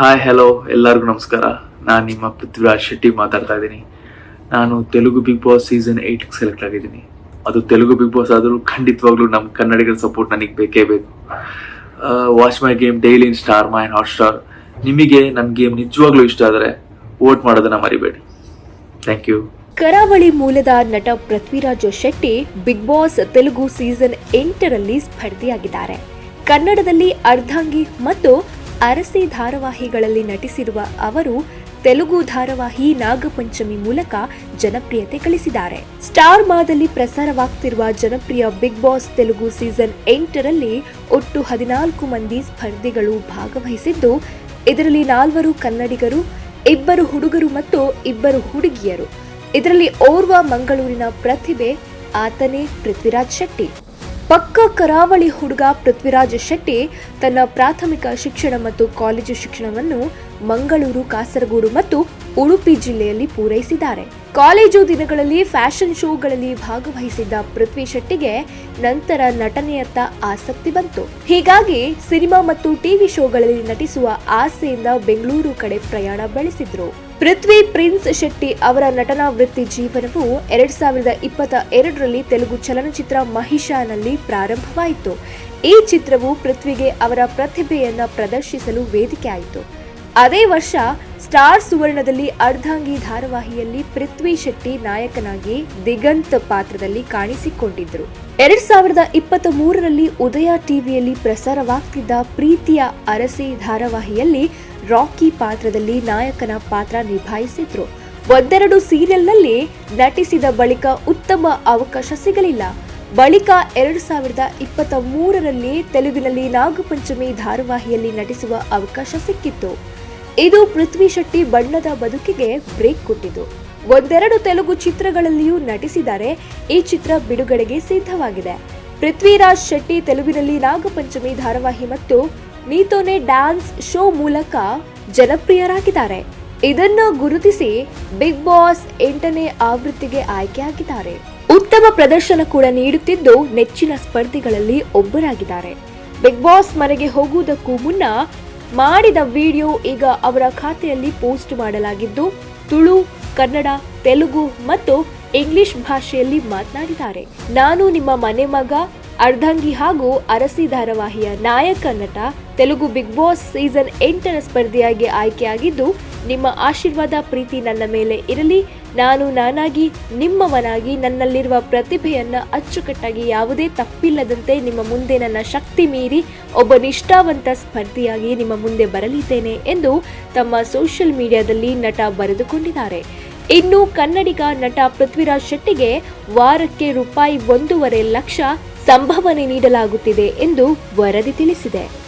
Hi hello ಎಲ್ಲರಿಗೂ ನಮಸ್ಕಾರ. ನಾನು ನಿಮ್ಮ ಪೃಥ್ವಿರಾಜ್ ಶೆಟ್ಟಿ ಮಾತಾಡ್ತಾ ಇದ್ದೀನಿ. ನಾನು ತೆಲುಗು ಬಿಗ್ ಬಾಸ್ ಸೀಸನ್ ಏಯ್ಟ್ಗೆ ಸೆಲೆಕ್ಟ್ ಆಗಿದ್ದೀನಿ. ಅದು ತೆಲುಗು ಬಿಗ್ ಬಾಸ್ ಆದರೂ ಖಂಡಿತವಾಗ್ಲೂ ನಮ್ಮ ಕನ್ನಡಿಗರ ಸಪೋರ್ಟ್ ನನಗೆ ಬೇಕೇ ಬೇಕು. Watch my game daily in star Maa Hotstar ನಿಮಗೆ ನನ್ನ ಗೇಮ್ ನಿಜವಾಗ್ಲೂ ಇಷ್ಟ ಆದರೆ ವೋಟ್ ಮಾಡೋದನ್ನ ಮರಿಬೇಡಿ. ಥ್ಯಾಂಕ್ ಯು ಕರಾವಳಿ ಮೂಲದ ನಟ Prithviraj Shetty big boss Telugu season ಎಂಟರಲ್ಲಿ ಸ್ಪರ್ಧಿಯಾಗಿದ್ದಾರೆ. ಕನ್ನಡದಲ್ಲಿ ಅರ್ಧಾಂಗಿ ಮತ್ತು ಅರಸಿ ಧಾರಾವಾಹಿಗಳಲ್ಲಿ ನಟಿಸಿರುವ ಅವರು ತೆಲುಗು ಧಾರಾವಾಹಿ ನಾಗಪಂಚಮಿ ಮೂಲಕ ಜನಪ್ರಿಯತೆ ಗಳಿಸಿದ್ದಾರೆ. ಸ್ಟಾರ್ ಮಾದಲ್ಲಿ ಪ್ರಸಾರವಾಗ್ತಿರುವ ಜನಪ್ರಿಯ ಬಿಗ್ ಬಾಸ್ ತೆಲುಗು ಸೀಸನ್ ಎಂಟರಲ್ಲಿ ಒಟ್ಟು ಹದಿನಾಲ್ಕು ಮಂದಿ ಸ್ಪರ್ಧಿಗಳು ಭಾಗವಹಿಸಿದ್ದು, ಇದರಲ್ಲಿ ನಾಲ್ವರು ಕನ್ನಡಿಗರು, ಇಬ್ಬರು ಹುಡುಗರು ಮತ್ತು ಇಬ್ಬರು ಹುಡುಗಿಯರು. ಇದರಲ್ಲಿ ಓರ್ವ ಮಂಗಳೂರಿನ ಪ್ರತಿಭೆ, ಆತನೇ ಪೃಥ್ವಿರಾಜ್ ಶೆಟ್ಟಿ. ಪಕ್ಕ ಕರಾವಳಿ ಹುಡುಗ ಪೃಥ್ವಿರಾಜ್ ಶೆಟ್ಟಿ ತನ್ನ ಪ್ರಾಥಮಿಕ ಶಿಕ್ಷಣ ಮತ್ತು ಕಾಲೇಜು ಶಿಕ್ಷಣವನ್ನು ಮಂಗಳೂರು, ಕಾಸರಗೋಡು ಮತ್ತು ಉಡುಪಿ ಜಿಲ್ಲೆಯಲ್ಲಿ ಪೂರೈಸಿದ್ದಾರೆ. ಕಾಲೇಜು ದಿನಗಳಲ್ಲಿ ಫ್ಯಾಷನ್ ಶೋಗಳಲ್ಲಿ ಭಾಗವಹಿಸಿದ್ದ ಪೃಥ್ವಿ ಶೆಟ್ಟಿಗೆ ನಂತರ ನಟನೆಯತ್ತ ಆಸಕ್ತಿ ಬಂತು. ಹೀಗಾಗಿ ಸಿನಿಮಾ ಮತ್ತು ಟಿವಿ ಶೋಗಳಲ್ಲಿ ನಟಿಸುವ ಆಸೆಯಿಂದ ಬೆಂಗಳೂರು ಕಡೆ ಪ್ರಯಾಣ ಬೆಳೆಸಿದ್ರು. ಪೃಥ್ವಿ ಪ್ರಿನ್ಸ್ ಶೆಟ್ಟಿ ಅವರ ನಟನಾ ವೃತ್ತಿ ಜೀವನವು ಎರಡ್ ಸಾವಿರದ ಇಪ್ಪತ್ತ ಎರಡರಲ್ಲಿ ತೆಲುಗು ಚಲನಚಿತ್ರ ಮಹಿಷಾನಲ್ಲಿ ಪ್ರಾರಂಭವಾಯಿತು. ಈ ಚಿತ್ರವು ಪೃಥ್ವಿಗೆ ಅವರ ಪ್ರತಿಭೆಯನ್ನು ಪ್ರದರ್ಶಿಸಲು ವೇದಿಕೆ ಆಯಿತು ಅದೇ ವರ್ಷ ಸ್ಟಾರ್ ಸುವರ್ಣದಲ್ಲಿ ಅರ್ಧಾಂಗಿ ಧಾರಾವಾಹಿಯಲ್ಲಿ ಪೃಥ್ವಿ ಶೆಟ್ಟಿ ನಾಯಕನಾಗಿ ದಿಗಂತ್ ಪಾತ್ರದಲ್ಲಿ ಕಾಣಿಸಿಕೊಂಡಿದ್ದರು. ಎರಡ್ ಸಾವಿರದ ಇಪ್ಪತ್ತ್ ಮೂರರಲ್ಲಿ ಉದಯ ಟಿವಿಯಲ್ಲಿ ಪ್ರಸಾರವಾಗ್ತಿದ್ದ ಪ್ರೀತಿಯ ಅರಸಿ ಧಾರಾವಾಹಿಯಲ್ಲಿ ರಾಕಿ ಪಾತ್ರದಲ್ಲಿ ನಾಯಕನ ಪಾತ್ರ ನಿಭಾಯಿಸಿದ್ರು. ಒಂದೆರಡು ಸೀರಿಯಲ್ನಲ್ಲಿ ನಟಿಸಿದ ಬಳಿಕ ಉತ್ತಮ ಅವಕಾಶ ಸಿಗಲಿಲ್ಲ. ಬಳಿಕ ಎರಡು ಸಾವಿರದ ಇಪ್ಪತ್ತ ಮೂರರಲ್ಲಿ ತೆಲುಗಿನಲ್ಲಿ ನಾಗಪಂಚಮಿ ಧಾರಾವಾಹಿಯಲ್ಲಿ ನಟಿಸುವ ಅವಕಾಶ ಸಿಕ್ಕಿತ್ತು. ಇದು ಪೃಥ್ವಿ ಶೆಟ್ಟಿ ಬಣ್ಣದ ಬದುಕಿಗೆ ಬ್ರೇಕ್ ಕೊಟ್ಟಿತು. ಒಂದೆರಡು ತೆಲುಗು ಚಿತ್ರಗಳಲ್ಲಿಯೂ ನಟಿಸಿದರೆ ಈ ಚಿತ್ರ ಬಿಡುಗಡೆಗೆ ಸಿದ್ಧವಾಗಿದೆ. ಪೃಥ್ವಿರಾಜ್ ಶೆಟ್ಟಿ ತೆಲುಗಿನಲ್ಲಿ ನಾಗಪಂಚಮಿ ಧಾರಾವಾಹಿ ಮತ್ತು ನೀತೋನೆ ಡ್ಯಾನ್ಸ್ ಶೋ ಮೂಲಕ ಜನಪ್ರಿಯರಾಗಿದ್ದಾರೆ. ಇದನ್ನು ಗುರುತಿಸಿ ಬಿಗ್ ಬಾಸ್ ಎಂಟನೇ ಆವೃತ್ತಿಗೆ ಆಯ್ಕೆಯಾಗಿದ್ದಾರೆ ಉತ್ತಮ ಪ್ರದರ್ಶನ ಕೂಡ ನೀಡುತ್ತಿದ್ದು ನೆಚ್ಚಿನ ಸ್ಪರ್ಧಿಗಳಲ್ಲಿ ಒಬ್ಬರಾಗಿದ್ದಾರೆ. ಬಿಗ್ ಬಾಸ್ ಮನೆಗೆ ಹೋಗುವುದಕ್ಕೂ ಮುನ್ನ ಮಾಡಿದ ವಿಡಿಯೋ ಈಗ ಅವರ ಖಾತೆಯಲ್ಲಿ ಪೋಸ್ಟ್ ಮಾಡಲಾಗಿದ್ದು, ತುಳು, ಕನ್ನಡ, ತೆಲುಗು ಮತ್ತು ಇಂಗ್ಲಿಷ್ ಭಾಷೆಯಲ್ಲಿ ಮಾತನಾಡಿದ್ದಾರೆ. ನಾನು ನಿಮ್ಮ ಮನೆ ಮಗ ಅರ್ಧಂಗಿ ಹಾಗೂ ಅರಸಿ ಧಾರಾವಾಹಿಯ ನಾಯಕ ನಟ, ತೆಲುಗು ಬಿಗ್ ಬಾಸ್ ಸೀಸನ್ ಎಂಟರ ಸ್ಪರ್ಧಿಯಾಗಿ ಆಯ್ಕೆಯಾಗಿದ್ದು, ನಿಮ್ಮ ಆಶೀರ್ವಾದ, ಪ್ರೀತಿ ನನ್ನ ಮೇಲೆ ಇರಲಿ. ನಾನು ನಾನಾಗಿ, ನಿಮ್ಮವನಾಗಿ, ನನ್ನಲ್ಲಿರುವ ಪ್ರತಿಭೆಯನ್ನು ಅಚ್ಚುಕಟ್ಟಾಗಿ ಯಾವುದೇ ತಪ್ಪಿಲ್ಲದಂತೆ ನಿಮ್ಮ ಮುಂದೆ ನನ್ನ ಶಕ್ತಿ ಮೀರಿ ಒಬ್ಬ ನಿಷ್ಠಾವಂತ ಸ್ಪರ್ಧಿಯಾಗಿ ನಿಮ್ಮ ಮುಂದೆ ಬರಲಿದ್ದೇನೆ ಎಂದು ತಮ್ಮ ಸೋಷಿಯಲ್ ಮೀಡಿಯಾದಲ್ಲಿ ನಟ ಬರೆದುಕೊಂಡಿದ್ದಾರೆ. ಇನ್ನು ಕನ್ನಡಿಗ ನಟ ಪೃಥ್ವಿರಾಜ್ ಶೆಟ್ಟಿಗೆ ವಾರಕ್ಕೆ ರೂಪಾಯಿ ಒಂದೂವರೆ ಲಕ್ಷ ಸಂಭಾವನೆ ನೀಡಲಾಗುತ್ತಿದೆ ಎಂದು ವರದಿ ತಿಳಿಸಿದೆ.